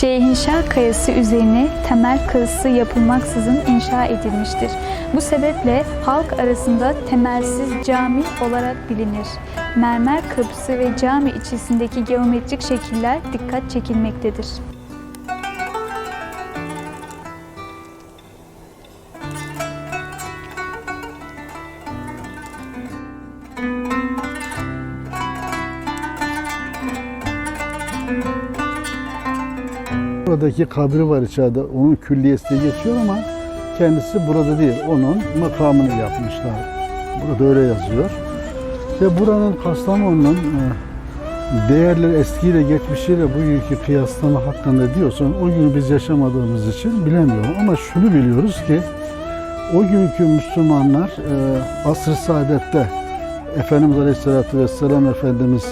Şeyhinşah Kayası üzerine temel kazısı yapılmaksızın inşa edilmiştir. Bu sebeple halk arasında temelsiz cami olarak bilinir. Mermer kapısı ve cami içerisindeki geometrik şekiller dikkat çekilmektedir. Buradaki kabri var içeride. Onun külliyesi geçiyor ama kendisi burada değil. Onun makamını yapmışlar. Burada öyle yazıyor. Ve buranın Kastamonu'nun e, değerleri eskiyle geçmişiyle bugünkü kıyaslama hakkında diyorsan o günü biz yaşamadığımız için bilemiyorum. Ama şunu biliyoruz ki o günkü Müslümanlar e, asr-ı saadette Efendimiz Aleyhisselatü Vesselam Efendimiz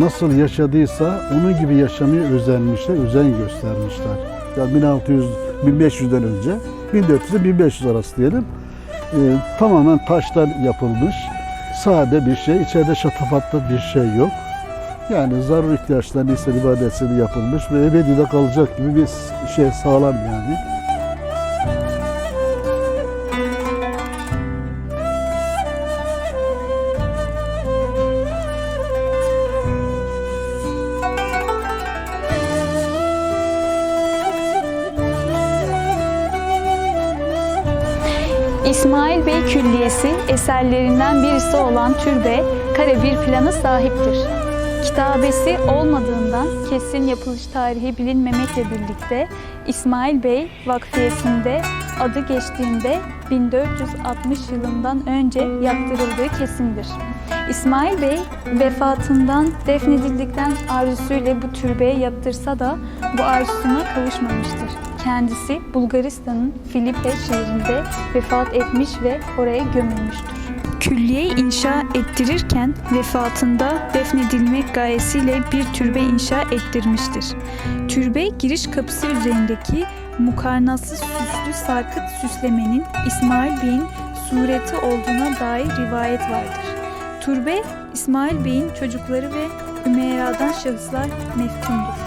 nasıl yaşadıysa onun gibi yaşamaya özenmişler, özen göstermişler. Yani 1600, 1500'den önce, 1400 ile 1500 arası diyelim. e, tamamen taştan yapılmış, sade bir şey, içeride şatafatlı bir şey yok. Yani zarur ihtiyaçlarını ise ibadetini yapılmış ve ebedi de kalacak gibi bir şey sağlam yani. İsmail Bey Külliyesi eserlerinden birisi olan türbe kare bir plana sahiptir. Kitabesi olmadığından kesin yapılış tarihi bilinmemekle birlikte İsmail Bey Vakfiyesi'nde adı geçtiğinde 1460 yılından önce yaptırıldığı kesindir. İsmail Bey vefatından defnedildikten arzusuyla bu türbeye yaptırsa da bu arzusuna kavuşmamıştır. Kendisi Bulgaristan'ın Filipe şehrinde vefat etmiş ve oraya gömülmüştür. Külliyeyi inşa ettirirken vefatında defnedilmek gayesiyle bir türbe inşa ettirmiştir. Türbe giriş kapısı üzerindeki mukarnası süslü sarkıt süslemenin İsmail Bey'in sureti olduğuna dair rivayet vardır. Türbe İsmail Bey'in çocukları ve Ümeyra'dan şahıslar meftundur.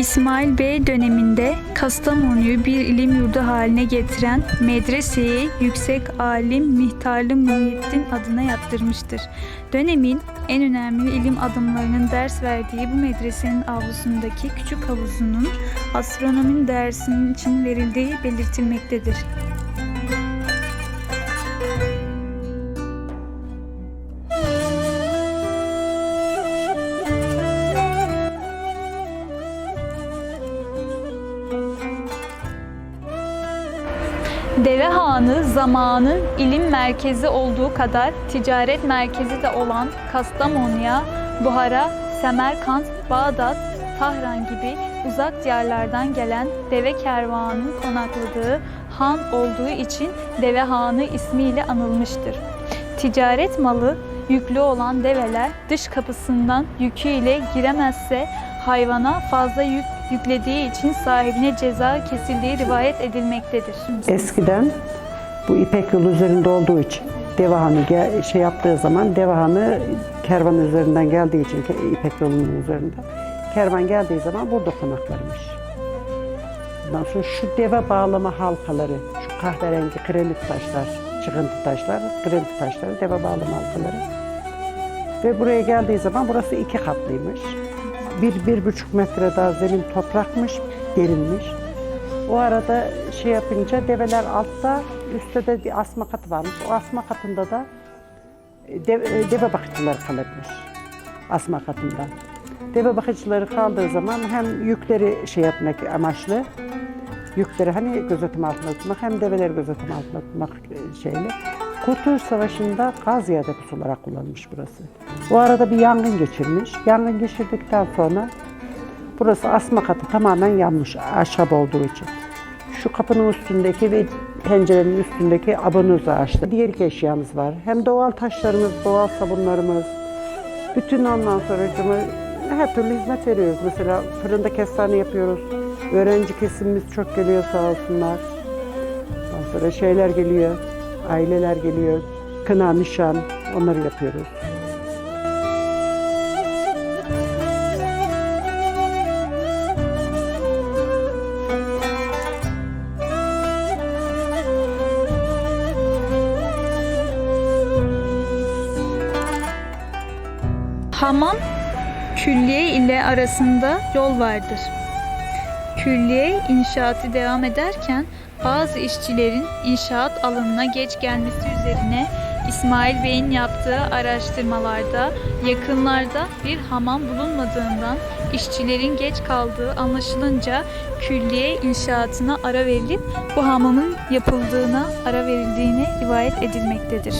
İsmail Bey döneminde Kastamonu'yu bir ilim yurdu haline getiren medreseyi Yüksek Alim Mihtarlı Muhyiddin adına yaptırmıştır. Dönemin en önemli ilim adımlarının ders verdiği bu medresenin avlusundaki küçük havuzunun astronomi dersinin için verildiği belirtilmektedir. Deve Hanı zamanın ilim merkezi olduğu kadar ticaret merkezi de olan Kastamonu'ya Buhara, Semerkant, Bağdat, Tahran gibi uzak diyarlardan gelen deve kervanının konakladığı han olduğu için Deve Hanı ismiyle anılmıştır. Ticaret malı yüklü olan develer dış kapısından yüküyle giremezse hayvana fazla yük yüklediği için sahibine ceza kesildiği rivayet edilmektedir. Eskiden bu İpek yolu üzerinde olduğu için Devahan'ı şey yaptığı zaman Devahan'ı kervan üzerinden geldiği için İpek yolunun üzerinde kervan geldiği zaman burada konaklarmış. Ondan sonra şu deve bağlama halkaları, şu kahverengi krenit taşlar, çıkıntı taşlar, krenit taşları, deve bağlama halkaları. Ve buraya geldiği zaman burası iki katlıymış. Bir, bir buçuk metre daha zemin toprakmış, derinmiş. O arada şey yapınca develer altta, üstte de bir asma katı varmış. O asma katında da e, deve, deve bakıcıları kalırmış. Asma katında. Deve bakıcıları kaldığı zaman hem yükleri şey yapmak amaçlı, yükleri hani gözetim altında tutmak hem develeri gözetim altında tutmak e, şeyle. Kurtuluş Savaşı'nda gaz deposu olarak kullanılmış burası. O arada bir yangın geçirmiş. Yangın geçirdikten sonra burası asma katı tamamen yanmış ahşap olduğu için. Şu kapının üstündeki ve pencerenin üstündeki abonoz ağaçları. Diğer iki eşyamız var. Hem doğal taşlarımız, doğal sabunlarımız, Bütün ondan sonra her türlü hizmet veriyoruz. Mesela fırında kestane yapıyoruz. Öğrenci kesimimiz çok geliyor sağ olsunlar. Ondan sonra şeyler geliyor, aileler geliyor. Kına, nişan onları yapıyoruz. Hamam külliye ile arasında yol vardır. Külliye inşaatı devam ederken bazı işçilerin inşaat alanına geç gelmesi üzerine İsmail Bey'in yaptığı araştırmalarda yakınlarda bir hamam bulunmadığından işçilerin geç kaldığı anlaşılınca külliye inşaatına ara verilip bu hamamın yapıldığına ara verildiğini rivayet edilmektedir.